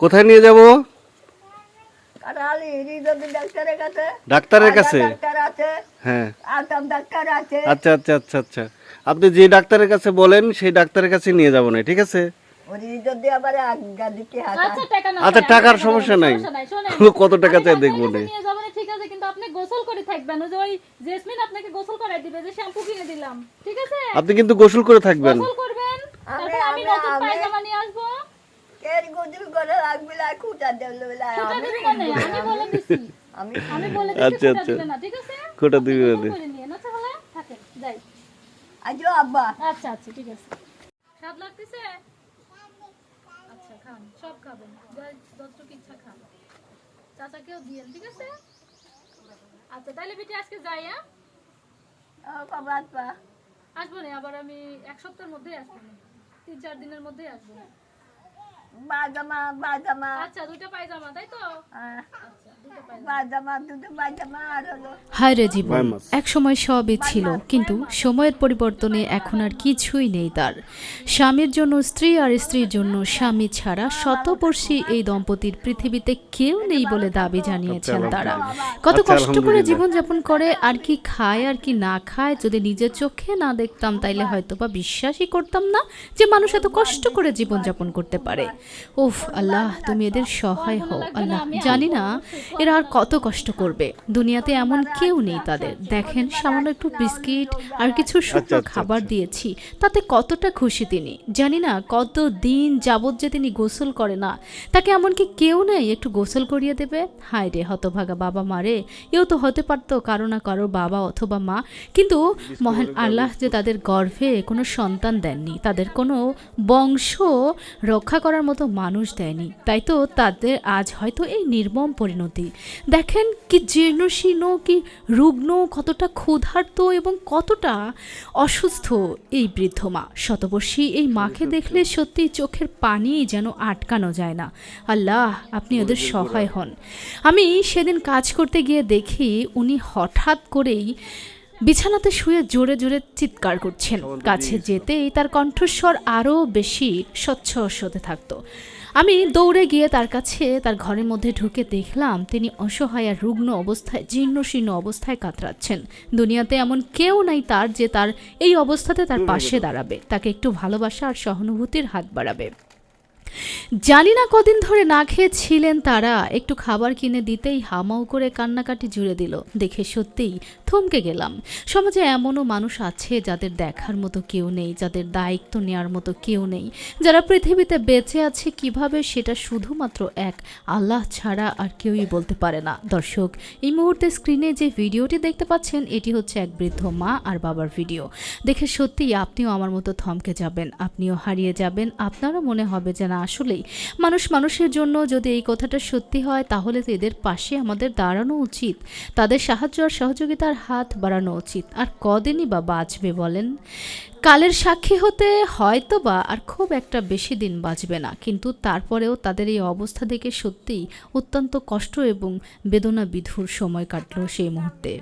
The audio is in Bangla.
কোথায় নিয়ে যাব? ডাক্তারের কাছে। ডাক্তারের কাছে? আজাদ ডাক্তার আছে। হ্যাঁ। আসাম ডাক্তার আছে। আচ্ছা আচ্ছা আচ্ছা আচ্ছা। আপনি যে ডাক্তারের কাছে বলেন সেই ডাক্তারের কাছে নিয়ে যাব না ঠিক আছে? আচ্ছা না আচ্ছা টাকার সমস্যা নাই। কত টাকা চাই দেখব না। কাছে নিয়ে যাব না, ঠিক আছে কিন্তু আপনি গোসল করে থাকবেন। ওই যে ওই জেসমিন আপনাকে গোসল করাই দিবে যে শ্যাম্পু কিনে দিলাম ঠিক আছে? আপনি কিন্তু গোসল করে থাকবেন। আমি- নতুন পায়জামা নিয়ে আসব। কের গুজুল করে লাগবে লাই খুঁটা দেবলে বেলা। আমি মানে আমি বলে দিছি। আমি আমি বলে আচ্ছা, দিছি খোটা আচ্ছা। ঠিক আছে? খোটা দিবে গোসল না। করে নিয়ে আচ্ছা হলে থাকেন যাই। আজও আব্বা। আচ্ছা আচ্ছা ঠিক আছে। স্বাদ লাগতেছে? আচ্ছা খান। সব খাবেন। যতটুকু ইচ্ছা খান। চাচাকেও দিয়েন ঠিক আছে? আচ্ছা তাহলে বেটি আজকে যাই হ্যাঁ? আসব না আবার আমি এক সপ্তাহের মধ্যেই আসব। তিন চার দিনের মধ্যেই আসব। বাজামা বাজামা আচ্ছা দুটো পায়জামা তাই তো? আচ্ছা দুটো পায়জামা। বাজামা দুটো বাজামা আর হলো হায় রে জীবন এক সময় সবই ছিল কিন্তু সময়ের পরিবর্তনে এখন আর কিছুই নেই তার। স্বামীর জন্য স্ত্রী আর স্ত্রীর জন্য স্বামী ছাড়া শতবর্ষী এই দম্পতির পৃথিবীতে কেউ নেই বলে দাবি জানিয়েছেন তারা। কত আচ্ছা, কষ্ট করে। জীবনযাপন করে আর কি খায় আর কি না খায় যদি নিজের চোখে না দেখতাম তাইলে হয়তো বা বিশ্বাসই করতাম না যে মানুষ এত কষ্ট করে জীবনযাপন করতে পারে। উফ আল্লাহ তুমি এদের সহায় হও আল্লাহ জানি না এরা আর কত কষ্ট করবে। দুনিয়াতে এমন কেউ নেই তাদের। দেখেন সামান্য একটু বিস্কিট আর কিছু শুকনো আচ্ছা, খাবার দিয়েছি তাতে কতটা খুশি তিনি। জানি না কত দিন যাবৎ যে তিনি গোসল করে না তাকে এমনকি কেউ নেই একটু গোসল করিয়ে দেবে? হায় রে হতভাগা বাবা মারে এও তো হতে পারতো কারও না কারও বাবা অথবা মা। কিন্তু মহান আল্লাহ যে তাদের গর্ভে কোনো সন্তান দেননি তাদের কোনো বংশ রক্ষা করার মতো মানুষ দেয়নি। তাই তো তাদের আজ হয়তো এই নির্মম পরিণতি। দেখেন কি জীর্ণশীর্ণ কি রুগ্ন কতটা ক্ষুধার্ত এবং কতটা অসুস্থ এই বৃদ্ধ মা। শতবর্ষী এই মাকে দেখলে সত্যি। চোখের পানি যেন আটকানো যায় না। আল্লাহ আপনি ওদের সহায় হন। আমি সেদিন কাজ করতে গিয়ে দেখি উনি হঠাৎ করেই বিছানাতে শুয়ে জোরে জোরে চিৎকার করছেন। কাছে যেতেই তার কণ্ঠস্বর আরও বেশি স্বচ্ছ হতে থাকতো। আমি দৌড়ে গিয়ে তার কাছে তার ঘরের মধ্যে ঢুকে দেখলাম তিনি অসহায় আর রুগ্ন অবস্থায় জীর্ণশীর্ণ অবস্থায় কাতরাচ্ছেন। দুনিয়াতে এমন কেউ নাই তার যে তার এই অবস্থাতে তার পাশে দাঁড়াবে তাকে একটু ভালোবাসা আর সহানুভূতির হাত বাড়াবে। জানি না কদিন ধরে না খেয়েছিলেন তারা। একটু খাবার কিনে দিতেই হামাও করে কান্নাকাটি জুড়ে দিল। দেখে সত্যিই থমকে গেলাম। সমাজে এমনও মানুষ আছে যাদের দেখার মতো কেউ নেই, যাদের দায়িত্ব নেওয়ার মতো কেউ নেই। যারা পৃথিবীতে বেঁচে আছে কীভাবে সেটা শুধুমাত্র এক আল্লাহ ছাড়া আর কেউই বলতে পারে না। দর্শক, এই মুহূর্তে স্ক্রিনে যে ভিডিওটি দেখতে পাচ্ছেন, এটি হচ্ছে এক বৃদ্ধ মা আর বাবার ভিডিও। দেখে সত্যিই আপনিও আমার মতো থমকে যাবেন, আপনিও হারিয়ে যাবেন। আপনারও মনে হবে যে না মানুষ মানুষের জন্য যদি এই কথাটা সত্যি হয়, তাহলে তো এদের পাশে আমাদের দাঁড়ানো উচিত। তাদের সাহায্য আর সহযোগিতার হাত বাড়ানো উচিত। আর কদিনই বা বাঁচবে বলেন? কালের সাক্ষী হতে হয়তো বা আর খুব একটা বেশি দিন বাঁচবে না। কিন্তু তারপরেও তাদের এই অবস্থা দেখে সত্যিই অত্যন্ত কষ্ট এবং বেদনা বিধুর সময় কাটলো সেই মুহূর্তে।